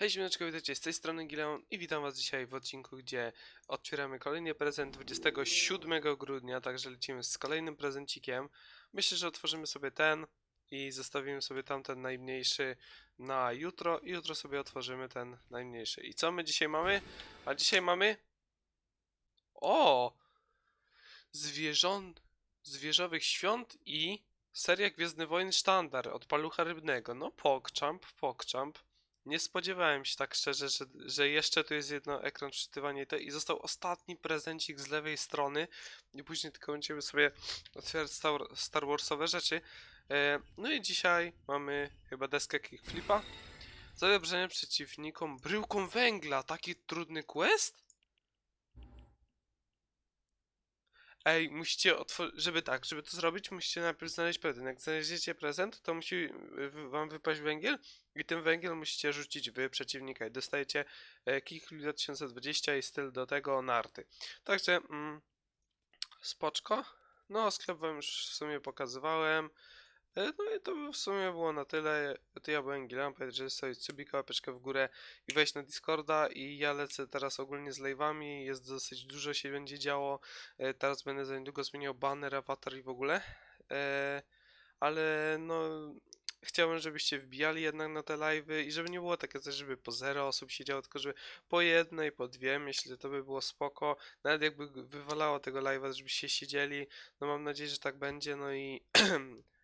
Hej ziomeczko, witajcie z tej strony Gileon i witam was dzisiaj w odcinku, gdzie otwieramy kolejny prezent 27 grudnia, także lecimy z kolejnym prezencikiem. Myślę, że otworzymy sobie ten i zostawimy sobie tamten najmniejszy na jutro i jutro sobie otworzymy ten najmniejszy. I co my dzisiaj mamy? A dzisiaj mamy... O! Zwierząt... Zwierzowych świąt i seria Gwiezdne Wojny Sztandar od Palucha Rybnego. No pokczamp, pokczamp. Nie spodziewałem się tak szczerze, że, że jeszcze tu jest jedno ekran wczytywanie i został ostatni prezencik z lewej strony i później tylko będziemy sobie otwierać Star, Star Warsowe rzeczy. E, no i dzisiaj mamy chyba deskę kickflipa. Zabranie przeciwnikom bryłką węgla. Taki trudny quest? Ej, musicie otworzyć, żeby tak, żeby to zrobić, musicie najpierw znaleźć prezent. Jak znajdziecie prezent, to musi y, wy- wam wypaść węgiel i ten węgiel musicie rzucić w przeciwnika i dostajecie e, Kick 2020 i styl do tego narty. Także, mm, spoczko. No, sklep wam już w sumie pokazywałem. E, No i to by w sumie było na tyle. To ja byłem pamiętajcie, że zostawić subika, łapeczkę w górę i wejść na Discorda i ja lecę teraz ogólnie z live'ami, jest dosyć dużo się będzie działo. E, Teraz będę za niedługo zmieniał banner, awatar i w ogóle. E, ale no chciałbym, żebyście wbijali jednak na te live'y i żeby nie było takie coś, żeby po zero osób siedziało, tylko żeby po jednej, po dwie, myślę, to by było spoko. Nawet jakby wywalało tego live'a, żebyście siedzieli, no mam nadzieję, że tak będzie, no i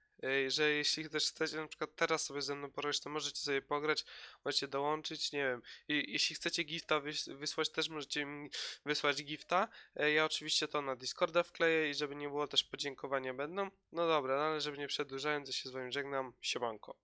że jeśli też chcecie na przykład teraz sobie ze mną pograć, to możecie sobie pograć, możecie dołączyć, nie wiem. I jeśli chcecie gifta wys- wysłać, też możecie mi wysłać gifta. E, Ja oczywiście to na Discorda wkleję i żeby nie było też podziękowania będą. No dobra, no ale żeby nie przedłużając, ja się z wami żegnam. Siemanko.